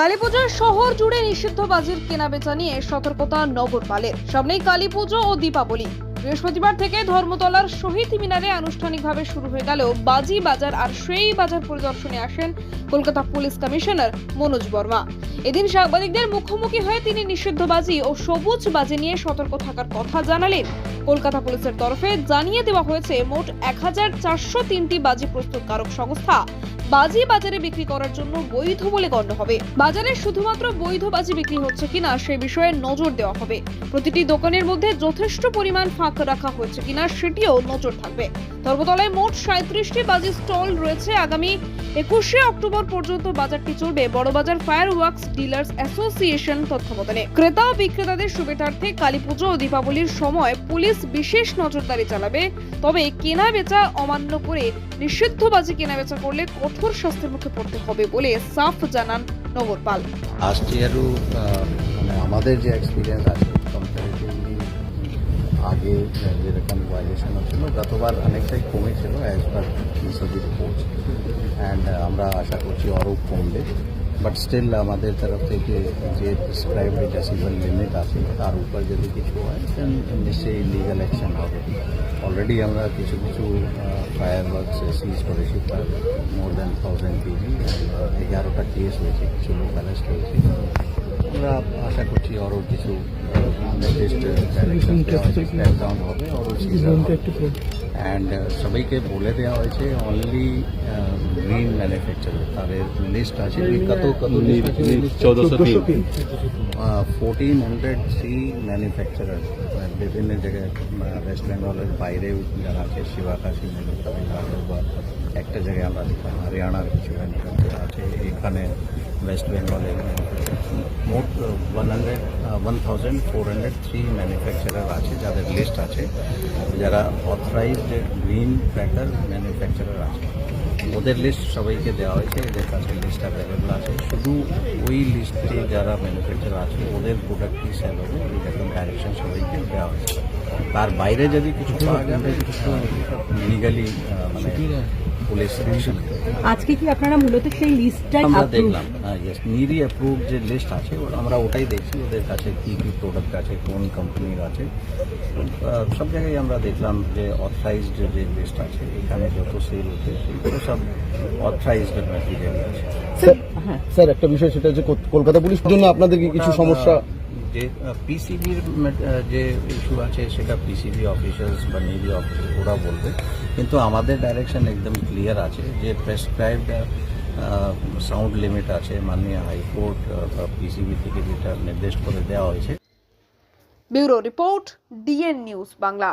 কালীপুজোর শহর জুড়ে নিষিদ্ধ বাজির কেনাবেচা নিয়ে সতর্কতা নগরপালের। সামনেই কালীপুজো ও দীপাবলি। বৃহস্পতিবার থেকে ধর্মতলার শহীদ মিনারে আনুষ্ঠানিকভাবে শুরু হয়ে গেল বাজি বাজার, আর সেই বাজার পরিদর্শনে আসেন কলকাতা পুলিশ কমিশনার মনোজ বর্মা। এদিন সাংবাদিকদের মুখোমুখি হয়ে তিনি নিষিদ্ধবাজি ও সবুজ বাজি নিয়ে সতর্ক থাকার কথা জানালেন। কলকাতা পুলিশের তরফে জানিয়ে দেওয়া হয়েছে, মোট এক হাজার চারশো তিনটি বাজি প্রস্তুতকারক সংস্থা বাজি বাজারে বিক্রি করার জন্য বৈধ বলে গণ্য হবে। বাজারে শুধুমাত্র বৈধ বাজি বিক্রি হচ্ছে কিনা সে বিষয়ে নজর দেওয়া হবে। প্রতিটি দোকানের মধ্যে যথেষ্ট পরিমাণ ফাঁক রাখা হয়েছে কিনা সেটিও নজর থাকবে। ধর্মতলায় মোট সাঁত্রিশটি বাজি স্টল রয়েছে আগামী একুশে অক্টোবর পর্যন্ত বাজারটি চলবে Burrabazar fireworks dealers association তত্ত্বাবধানে। ক্রেতা ও বিক্রেতাদের সুবিধার্থে কালীপুজো ও দীপাবলির সময় পুলিশ বিশেষ নজরদারি চালাবে। তবে কেনা বেচা অমান্য করে নিষিদ্ধ বাজি কেনা বেচা করলে কঠোর শাস্তির মুখে পড়তে হবে বলে সাফ জানান নগরপাল। ইয়ারও মানে আমাদের যে এক্সপিরিয়েন্স আছে আগে যেরকম ভাইলেশন হচ্ছিল, গতবার অনেকটাই কমেছিল অ্যাজ পার ইসবি রিপোর্টস অ্যান্ড আমরা আশা করছি আরও কমবে বাট স্টিল আমাদের তরফ থেকে যে প্রেসক্রাইবড ডেসিবল লিমিট আছে, তার উপর যদি কিছু হয় দেন নিশ্চয়ই লিগাল অ্যাকশন হবে। অলরেডি আমরা কিছু কিছু ফায়ার ওয়ার্কস সিজ করেছি মোর দ্যান থাউজেন্ড কেজি এগারোটা কেস হয়েছে, কিছু লোক অ্যারেস্ট হয়েছে। আমরা আশা করছি আরও কিছু নির্দিষ্ট ডাইরেকশন ক্র্যাকডাউন হবে অ্যান্ড সবাইকে বলে দেওয়া হয়েছে অনলি গ্রিন ম্যানুফ্যাকচারার তাদের লিস্ট আছে কত কত চৌদ্দশো তিন। ফোরটিন হান্ড্রেড থ্রি ম্যানুফ্যাকচারার বিভিন্ন জায়গায় ওয়েস্ট বেঙ্গলের বাইরেও যারা আছে শিবাকাশী তামিলনাড়ু বা একটা জায়গায় আমরা হরিয়ানার কিছু ম্যানুফ্যাকচার আছে এখানে ওয়েস্ট বেঙ্গলে মোট one hundred one thousand four hundred three manufacturer আছে যাদের লিস্ট আছে যারা অথরাইজড গ্রিন ক্র্যাকার ম্যানুফ্যাকচারার আছে ওদের লিস্ট সবাইকে দেওয়া হয়েছে এদের কাছে লিস্ট অ্যাভেলেবল আছে শুধু ওই লিস্টে যারা ম্যানুফ্যাকচার আছে ওদের প্রোডাক্টই সেল হবে এরকম ডাইরেকশন সবাইকে দেওয়া হয়েছে তার বাইরে যদি কিছু পাওয়া যাবে লিগালি মানে পুলিশ আজকে কি আপনারা মূলত সেই লিস্টটাই আমরা দেখলাম ইয়েস নিরি অ্যাপ্রুভ যে লিস্ট আছে আমরা ওটাই দেখছি ওদের কাছে কী কী প্রোডাক্ট আছে কোন কোম্পানির আছে। সব জায়গায় আমরা দেখলাম যে অথরাইজড যে লিস্ট আছে এখানে যত সেল হচ্ছে সেগুলো সব অথরাইজড ম্যাটেরিয়াল আছে। স্যার স্যার একটা বিষয় সেটা হচ্ছে কলকাতা পুলিশ জন্য আপনাদের কি কিছু সমস্যা যে পিসিবির যে ইস্যু আছে, সেটা পিসিবি অফিসার্স বা নেভি অফিসার ওরা বলবে। কিন্তু আমাদের ডাইরেকশন একদম ক্লিয়ার আছে যে প্রেসক্রাইবড সাউন্ড লিমিট আছে, মাননীয় হাইকোর্ট বা পিসিবি থেকে যেটা নির্দেশ করে দেওয়া হয়েছে। Bureau report DN news Bangla.